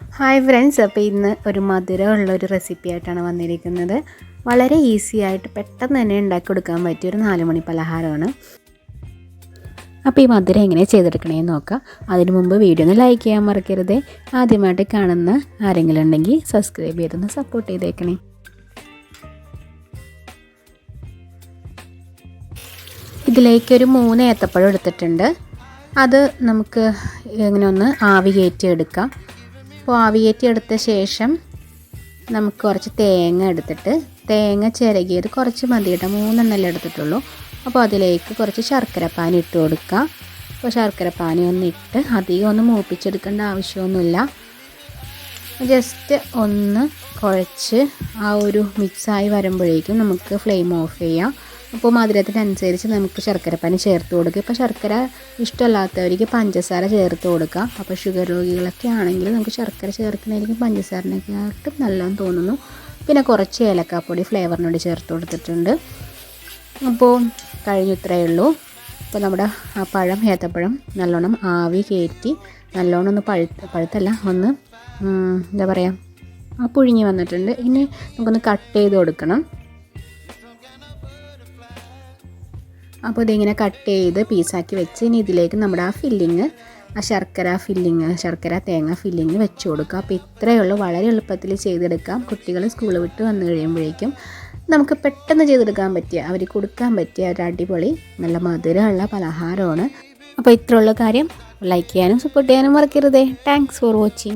Hi friends അപ്പോൾ ഇന്ന് ഒരു മധുരമുള്ള ഒരു റെസിപ്പി ആയിട്ടാണ് വന്നിരിക്കുന്നത്. വളരെ ഈസി ആയിട്ട് പെട്ടെന്ന് തന്നെ ഉണ്ടാക്കി കൊടുക്കാൻ പറ്റിയ ഒരു നാല് മണി പലഹാരമാണ്. അപ്പോൾ ഈ മധുരം എങ്ങനെ ചെയ്തെടുക്കണേന്ന് നോക്കാം. അതിനു മുമ്പ് വീഡിയോ ഒന്ന് ലൈക്ക് ചെയ്യാൻ മറക്കരുത്. ആദ്യമായിട്ട് കാണുന്ന ആരെങ്കിലും ഉണ്ടെങ്കിൽ സബ്സ്ക്രൈബ് ചെയ്തൊന്ന് സപ്പോർട്ട് ചെയ്തേക്കണേ. ഇതിലേക്കൊരു മൂന്ന് ഏത്തപ്പഴം എടുത്തിട്ടുണ്ട്. അത് നമുക്ക് ഇങ്ങനെ ഒന്ന് ആവി കയറ്റി എടുക്കാം അപ്പോൾ ആവിയേറ്റി എടുത്ത ശേഷം നമുക്ക് കുറച്ച് തേങ്ങ എടുത്തിട്ട് തേങ്ങ ചിരകിയത് കുറച്ച് മതി കേട്ടോ. മൂന്നെണ്ണല്ലേ എടുത്തിട്ടുള്ളൂ. അപ്പോൾ അതിലേക്ക് കുറച്ച് ശർക്കര പാനി ഇട്ട് കൊടുക്കുക അപ്പോൾ ശർക്കര പാനി ഒന്ന് ഇട്ട് അധികം ഒന്ന് മൂപ്പിച്ചെടുക്കേണ്ട ആവശ്യമൊന്നുമില്ല. ജസ്റ്റ് ഒന്ന് കുഴച്ച് ആ ഒരു മിക്സായി വരുമ്പോഴേക്കും നമുക്ക് ഫ്ലെയിം ഓഫ് ചെയ്യാം. അപ്പോൾ മധുരത്തിനനുസരിച്ച് നമുക്ക് ശർക്കരപ്പാനി ചേർത്ത് കൊടുക്കുക. ഇപ്പോൾ ശർക്കര ഇഷ്ടമല്ലാത്തവർക്ക് പഞ്ചസാര ചേർത്ത് കൊടുക്കാം അപ്പോൾ ഷുഗർ രോഗികളൊക്കെ ആണെങ്കിൽ നമുക്ക് ശർക്കര ചേർക്കുന്നതായിരിക്കും പഞ്ചസാരനെക്കാട്ടും നല്ലതെന്ന് തോന്നുന്നു. പിന്നെ കുറച്ച് ഏലക്കാപ്പൊടി ഫ്ലേവറിന് വേണ്ടി ചേർത്ത് കൊടുത്തിട്ടുണ്ട്. അപ്പോൾ കഴിഞ്ഞു ഇത്രയേ ഉള്ളൂ. അപ്പോൾ നമ്മുടെ ആ പഴം ഏത്തപ്പഴം നല്ലോണം ആവി കയറ്റി നല്ലോണം ഒന്ന് പഴുത്ത പഴുത്തല്ല ഒന്ന് എന്താ പറയുക പുഴുങ്ങി വന്നിട്ടുണ്ട്. ഇനി നമുക്കൊന്ന് കട്ട് ചെയ്ത് കൊടുക്കണം. അപ്പോൾ ഇതിങ്ങനെ കട്ട് ചെയ്ത് പീസാക്കി വെച്ച് ഇനി ഇതിലേക്ക് നമ്മുടെ ആ ഫില്ലിങ് ആ ശർക്കര ഫില്ലിങ് ശർക്കര തേങ്ങ ഫില്ലിങ് വെച്ച് കൊടുക്കുക. അപ്പോൾ ഇത്രയേ ഉള്ളൂ. വളരെ എളുപ്പത്തിൽ ചെയ്തെടുക്കാം. കുട്ടികൾ സ്കൂൾ വിട്ട് വന്നു കഴിയുമ്പോഴേക്കും നമുക്ക് പെട്ടെന്ന് ചെയ്തെടുക്കാൻ പറ്റിയ അവർ കൊടുക്കാൻ പറ്റിയ ഒരു അടിപൊളി നല്ല മധുരമുള്ള പലഹാരമാണ്. അപ്പോൾ ഇത്രയുള്ള കാര്യം. ലൈക്ക് ചെയ്യാനും സപ്പോർട്ട് ചെയ്യാനും മറക്കരുതേ. Thanks for watching